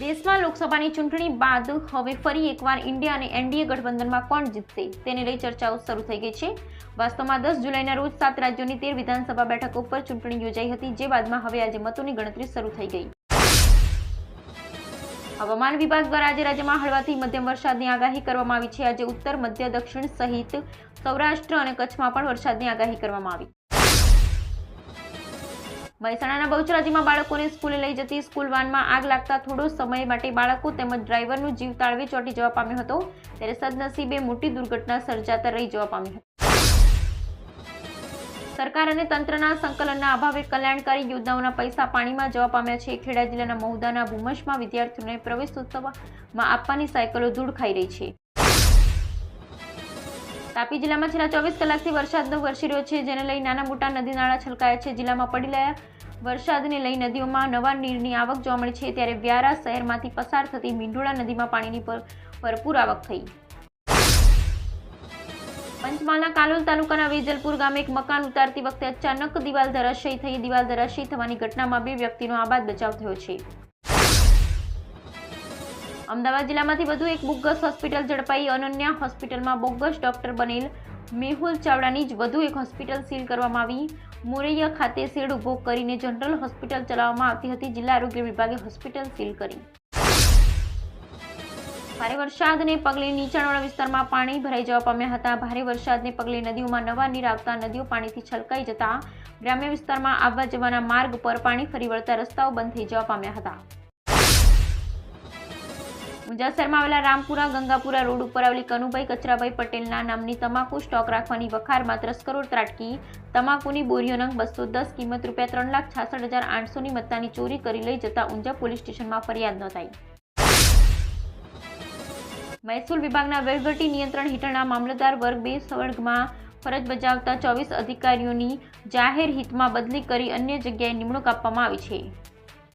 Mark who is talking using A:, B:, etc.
A: દેશમાં લોકસભાની ચૂંટણી બાદ હવે ફરી એકવાર ઇન્ડિયા અને એનડીએ ગઠબંધનમાં કોણ જીતશે તેને લઈ ચર્ચાઓ શરૂ થઈ ગઈ છે. વાસ્તવમાં દસ જુલાઈના રોજ સાત રાજ્યોની તેર વિધાનસભા બેઠકો પર ચૂંટણી યોજાઈ હતી, જે બાદમાં હવે આજે મતોની ગણતરી શરૂ થઈ ગઈ. હવામાન વિભાગ દ્વારા આજે રાજ્યમાં હળવાથી મધ્યમ વરસાદની આગાહી કરવામાં આવી છે. આજે ઉત્તર, મધ્ય, દક્ષિણ સહિત સૌરાષ્ટ્ર અને કચ્છમાં પણ વરસાદની આગાહી કરવામાં આવી. મહેસાણાના બહુચરાજીમાં બાળકોને સ્કૂલે લઈ જતી સ્કૂલ વાનમાં આગ લાગતા થોડો સમય માટે બાળકો તેમજ ડ્રાઈવરનું જીવ તાળવે ચોંટી જવા પામ્યો હતો. ત્યારે સદનસીબે મોટી દુર્ઘટના સર્જાતા રહી જવા પામી હતી. સરકાર અને તંત્રના સંકલનના અભાવે કલ્યાણકારી યોજનાઓના પૈસા પાણીમાં જવા પામ્યા છે. ખેડા જિલ્લાના મહુદાના ભૂમશમાં વિદ્યાર્થીઓને પ્રવેશ ઉત્સવમાં આપવાની સાયકલો ધૂળ ખાઈ રહી છે. તાપી જિલ્લામાં છેલ્લા ચોવીસ કલાકથી વરસાદ વરસી રહ્યો છે, જેને લઈ નાના મોટા નદી નાળા છલકાયા છે. જિલ્લામાં પડેલા વરસાદને લઈ નદીઓમાં નવા નીરની આવક જોવા મળી છે, ત્યારે વ્યારા શહેરમાંથી પસાર થતી મીંઢોળા નદીમાં પાણીની પર- ભરપૂર આવક થઈ. પંચમહાલના કાલોલ તાલુકાના વેજલપુર ગામે એક મકાન ઉતારતી વખતે અચાનક દિવાલ ધરાશયી થઈ. દિવાલ ધરાશયી થવાની ઘટનામાં બે વ્યક્તિનો આબાદ બચાવ થયો છે. અમદાવાદ જિલ્લામાંથી વધુ એક બોગસ હોસ્પિટલ ઝડપાઈ અનન્યા હોસ્પિટલમાં બોગસ ડોક્ટર બનેલ. મેહુલ ચાવડાની જ વધુ એક હોસ્પિટલ સીલ કરવામાં આવી. મોરૈયા ખાતે શેડ ઊભો કરીને જનરલ હોસ્પિટલ ચલાવવામાં આવતી હતી. જિલ્લા આરોગ્ય વિભાગે હોસ્પિટલ સીલ કરી. ભારે વરસાદને પગલે નીચાણવાળા વિસ્તારમાં પાણી ભરાઈ જવા પામ્યા હતા. ભારે વરસાદને પગલે નદીઓમાં નવા નીર આવતા નદીઓ પાણીથી છલકાઈ જતા. ગ્રામ્ય વિસ્તારમાં આવવા જવાના માર્ગ પર પાણી ફરી વળતા રસ્તાઓ બંધ થઈ જવા પામ્યા હતા. ઊંઝા શહેરમાં આવેલા રામપુરા, ગંગાપુરા રોડ ઉપર આવેલી કનુભાઈ કચરાભાઈ પટેલના નામની તમાકુ સ્ટોક રાખવાની વખારમાં તસ્કરો ત્રાટકી, તમાકુની બોરીઓ નંગ બસો દસ કિંમત રૂપિયા ત્રણ લાખ છાસઠ હજાર આઠસોની મત્તાની ચોરી કરી લઈ જતા ઊંઝા પોલીસ સ્ટેશનમાં ફરિયાદ નોંધાઈ. મહેસૂલ વિભાગના વહીવટી નિયંત્રણ હેઠળના મામલતદાર વર્ગ બે વર્ગમાં ફરજ બજાવતા ચોવીસ અધિકારીઓની જાહેર હિતમાં બદલી કરી અન્ય જગ્યાએ નિમણૂક આપવામાં આવી છે.